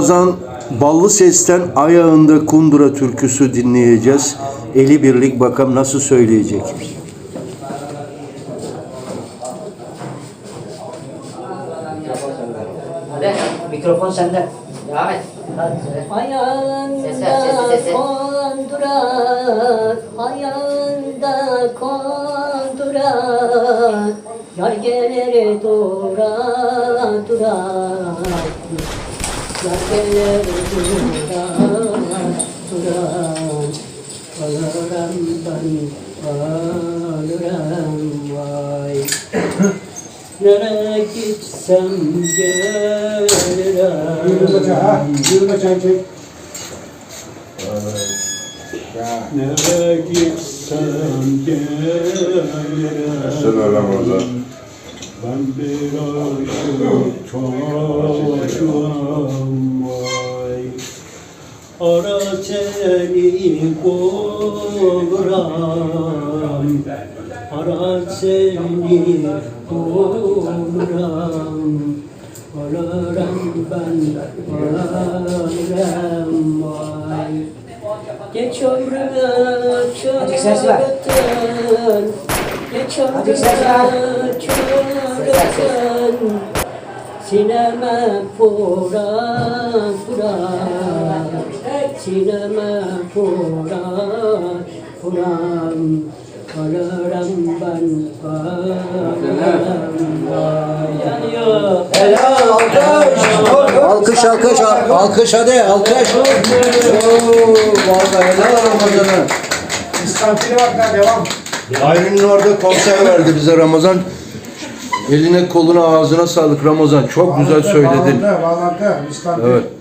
Ramazan Ballı Ses'ten ayağında kundura türküsü dinleyeceğiz. Eli birlik bakalım nasıl söyleyecek. Hadi mikrofon sende. Devam et. Ayağında sesi. konduran, ayağında konduran, yar gelir dura dura, Nereye gitsem gelirim. Yürüme çay çek. Nereye gitsem gelirim. Ben bir aşık çocuğum Seni buluram Ara seni buluram Ölürüm ben ölürüm vay Geç ömrüme çöğütün Geç ömrüme çöğütün Sineme pura Sineme pura pura Ölürüm ben alkış. Alkış alkış hadi alkış. Oo, vallahi helal Ramazan'a. İstanbul'e bak lan devam. Ayrı'nın orada konser verdi bize Ramazan. Eline koluna ağzına sağlık Ramazan. Çok güzel söyledin. Bağlantı, bağlantı. İstanbul. Evet.